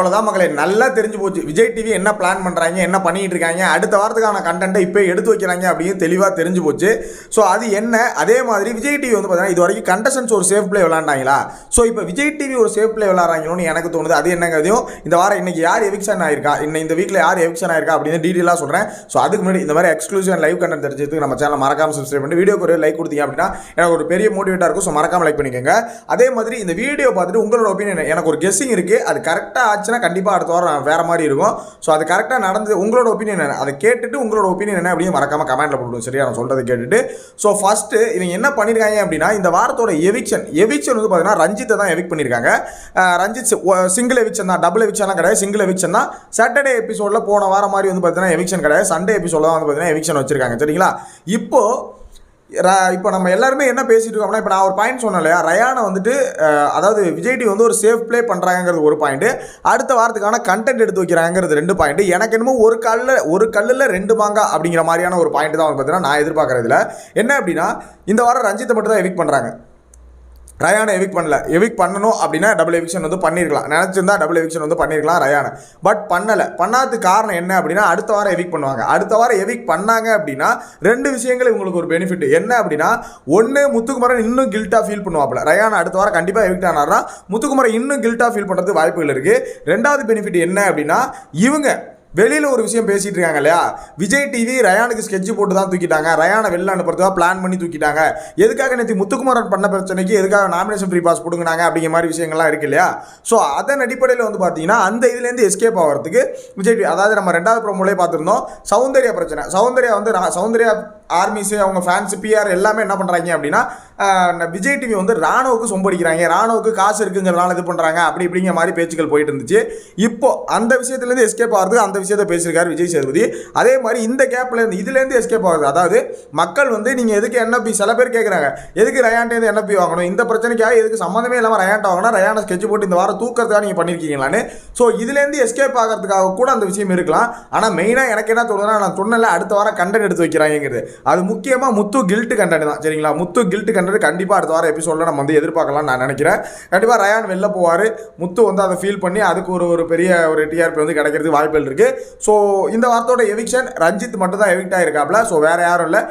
அவ்வளோதான் மகளே நல்லா தெரிஞ்சு போச்சு. விஜய் டிவி என்ன பிளான் பண்ணுறாங்க என்ன பண்ணிகிட்டு இருக்காங்க அடுத்த வாரத்துக்கான கண்டென்ட்டை இப்போ எடுத்து வைக்கிறாங்க அப்படின்னு தெளிவாக தெரிஞ்சு போச்சு. ஸோ அது என்ன? அதே மாதிரி விஜய் டிவி வந்து பார்த்தீங்கன்னா இது வரைக்கும் கண்டஸ்டன்ஸ் ஒரு சேஃப் பிளே விளாண்டாங்களா ஸோ இப்போ விஜய் டிவி ஒரு சேஃப் பிளே விளாட்றாங்களோன்னு எனக்கு தோணுது. அது என்னங்கிறதையும் இந்த வாரம் இன்னைக்கு யார் எவிக்ஷன் ஆயிருக்கா? இன்னும் இந்த வீக்கில் யார் எவிக்ஷன் ஆயிருக்கா அப்படின்னு டீட்டெயிலாக சொல்கிறேன் ஸோ அதுக்கு முன்னாடி இந்த மாதிரி எக்ஸ்க்ளூசிவ் லைவ் கண்டென்ட் தெரிஞ்சதுக்கு நம்ம சேனல் மறக்காமல் சப்ஸ்கிரைப் பண்ணி வீடியோக்கு ஒரு லைக் கொடுத்தீங்க அப்படின்னா எனக்கு ஒரு பெரிய மோட்டிவேட்டாக இருக்கும். ஸோ மறக்காமல் லைக் பண்ணிக்கோங்க. அதே மாதிரி இந்த வீடியோ பார்த்துட்டு உங்களோட ஒப்பீனியன் எனக்கு ஒரு கெஸ்ஸிங் இருக்குது அது கரெக்டாக ஆச்சுன்னா கண்டிப்பாக அடுத்த வாரம் வேறு மாதிரி இருக்கும். ஸோ அது கரெக்டாக நடந்தது. உங்களோட ஒப்பீனியன் என்ன? அதை கேட்டுட்டு உங்களோட ஒப்பீனியன் என்ன அப்படின்னு மறக்காம கமெண்ட்டில் போட்டு சரியா? நான் சொல்கிறத கேட்டுட்டு. ஸோ ஃபஸ்ட்டு இவங்க என்ன பண்ணியிருக்காங்க அப்படின்னா இந்த வாரத்தோட எவிக்ஷன் எவிக்ஷன் வந்து பார்த்தீங்கன்னா ரஞ்சித்தை தான் எவிக் பண்ணியிருக்காங்க ரஞ்சித் சிங்கிள் எவிக்ஷன் தான். டபுள் எவிக்ஷன்லாம் கிடையாது. சிங்கிள் எவிக்ஷன் தான். சாட்டர்டே எபிசோடில் போன வாரம் மாதிரி வந்து பார்த்தீங்கன்னா எவிக்ஷன் கிடையாது. சண்டே எபிசோட தான் வந்து பார்த்தீங்கன்னா எவிக்ஷன் வச்சிருக்காங்க. சரிங்களா? இப்போது இப்போ நம்ம எல்லாருமே என்ன பேசிட்டு இருக்கோம்னா இப்போ நான் ஒரு பாயிண்ட் சொன்னேன் இல்லையா? ரயானை வந்துட்டு அதாவது விஜய் டி வந்து ஒரு சேஃப் ப்ளே பண்ணுறாங்கிறது ஒரு பாயிண்ட்டு அடுத்த வாரத்துக்கான கண்டென்ட் எடுத்து வைக்கிறாங்கிறது ரெண்டு பாயிண்ட் எனக்கு என்னமோ ஒரு கல்லில் ஒரு கல்லில் ரெண்டு மாங்கா அப்படிங்கிற மாதிரியான ஒரு பாயிண்ட் தான் வந்து பார்த்தீங்கன்னா நான் எதிர்பார்க்குறதுல என்ன அப்படின்னா இந்த வாரம் ரஞ்சித்தை மட்டும் தான் எவிக் பண்ணுறாங்க ரயானை எவிக் பண்ணல. எவிக் பண்ணணும் அப்படின்னா டபுள் எவிக்ஷன் வந்து பண்ணியிருக்கலாம் நினச்சிருந்தா டபுள் எவிக்ஷன் வந்து பண்ணியிருக்கலாம் ரயானை. பட் பண்ணலை. பண்ணாததுக்கு காரணம் என்ன அப்படின்னா அடுத்த வாரம் எவிக் பண்ணுவாங்க. அடுத்த வாரம் எவிக் பண்ணாங்க அப்படின்னா ரெண்டு விஷயங்கள் இவங்களுக்கு ஒரு பெனிஃபிட் என்ன அப்படின்னா ஒன்று முத்துக்குமரன் இன்னும் கில்ட்டாக ஃபீல் பண்ணுவாப்புல. ரயானை அடுத்த வாரம் கண்டிப்பாக எவிக்ட் ஆனார்னா முத்துக்குமரன் இன்னும் கில்ட்டாக ஃபீல் பண்ணுறது வாய்ப்புகள் இருக்குது ரெண்டாவது பெனிஃபிட் என்ன அப்படின்னா இவங்க வெளியில் ஒரு விஷயம் பேசிகிட்டு இருக்காங்க இல்லையா? விஜய் டிவி ரயானுக்கு ஸ்கெட்ச் போட்டு தான் தூக்கிட்டாங்க. ரயானை வெளில அனுப்புறதுக்காக பிளான் பண்ணி தூக்கிட்டாங்க. எதுக்காக நேற்று முத்துக்குமாரன் பண்ண பிரச்சனைக்கு எதுக்காக நாமினேஷன் ஃப்ரீ பாஸ் கொடுங்கினாங்க அப்படிங்கிற மாதிரி விஷயங்கள்லாம் இருக்கு இல்லையா? ஸோ அதன் அடிப்படையில் வந்து பார்த்தீங்கன்னா அந்த இதுலேருந்து எஸ்கேப் ஆகிறதுக்கு விஜய் டிவி அதாவது நம்ம ரெண்டாவது ப்ரோமோலே பார்த்துருந்தோம் சௌந்தர்யா பிரச்சனை. சௌந்தர்யா வந்து ரா- சௌந்தர்யா ஆர்மிஸு அவங்க ஃபேன்ஸ் பிஆர் எல்லாமே என்ன பண்ணுறாங்க அப்படின்னா விஜய் டிவி வந்து ராணுவுக்கு சொம்படிக்கிறாங்க ராணுவுக்கு காசு இருக்குங்கிறதுனால இது பண்ணுறாங்க அப்படி இப்படிங்கிற மாதிரி பேச்சுக்கள் போயிட்டு இருந்துச்சு. இப்போ அந்த விஷயத்துலேருந்து எஸ்கேப் ஆகிறது அந்த விஷயத்த பேசியிருக்காரு விஜய் சேதுபதி. அதே மாதிரி இந்த கேப்பில் இருந்து இதுலேருந்து எஸ்கேப் ஆகுது. அதாவது மக்கள் வந்து நீங்கள் எதுக்கு என்எப்பி சில பேர் கேட்குறாங்க எதுக்கு ரயான்ட்டேருந்து என்எப்பி வாங்கணும்? இந்த பிரச்சனைக்காக எதுக்கு சம்மந்தமே இல்லாமல் ரயான்ட் வாங்கினா ரயானை ஸ்கெட்ச் போட்டு இந்த வாரம் தூக்கிறதுக்காக நீங்கள் பண்ணியிருக்கீங்களான்னு ஸோ இதுலேருந்து எஸ்கேப் ஆகிறதுக்காக கூட அந்த விஷயம் இருக்கலாம். ஆனால் மெயினாக எனக்கு என்ன தோணுதுன்னா நான் சொன்னல அடுத்த வாரம் கண்டென்ட் எடுத்து வைக்கிறாங்கிறது அது முக்கியமாக முத்து கில்ட்டு கண்டென்ட் தான் சரிங்களா? முத்து கில்ட்டு கண்டென்ட் கண்டிப்பாக அடுத்த வாரம் எபிசோடில் நம்ம வந்து எதிர்பார்க்கலாம் நான் நினைக்கிறேன். கண்டிப்பாக ரயான் வெளில போவார். முத்து வந்து அதை ஃபீல் பண்ணி அதுக்கு ஒரு ஒரு பெரிய ஒரு டிஆர்பி வந்து கிடைக்கிறதுக்கு வாய்ப்புகள் இருக்குது ஸோ இந்த வாரத்தோட எவிக்ஷன் ரஞ்சித் மட்டும் தான் எவிக்ட் ஆகிருக்காப்ல ஸோ வேறு யாரும் இல்லை.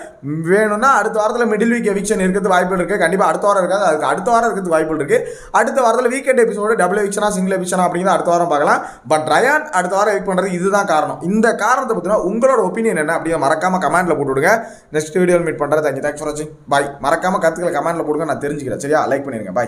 வேணும்னா அடுத்த வாரத்தில் மிடில் வீக் எவிக்ஷன் இருக்கிறது வாய்ப்புகள் இருக்குது கண்டிப்பாக அடுத்த வாரம் இருக்காது. அதுக்கு அடுத்த வாரம் இருக்கிறது வாய்ப்புகள் இருக்குது அடுத்த வாரத்தில் வீக்கெண்ட் எபிசோடு டபுள் எவிக்ஷனா சிங்கிள் எவிக்ஷனா அப்படிங்கிறது அடுத்த வாரம் பார்க்கலாம். பட் ரயான் அடுத்த வாரம் எவிக் பண்ணுறது இதுதான் காரணம். இந்த காரணத்தை பற்றினா உங்களோட ஒப்பீனியன் என்ன அப்படியே மறக்காம கமெண்ட்டில் போட்டுவிடுங்க. நெக்ஸ்ட் வீடியோவில் மீட் பண்ணுறது தேங்க்யூ தேங்க்ஸ் ஃபார் வாட்சிங் பாய் மறக்காம கருத்துக்களை கமெண்ட்டில் போடுங்க. நான் தெரிஞ்சுக்கிறேன். சரியா? லைக் பண்ணிடுங்க பாய்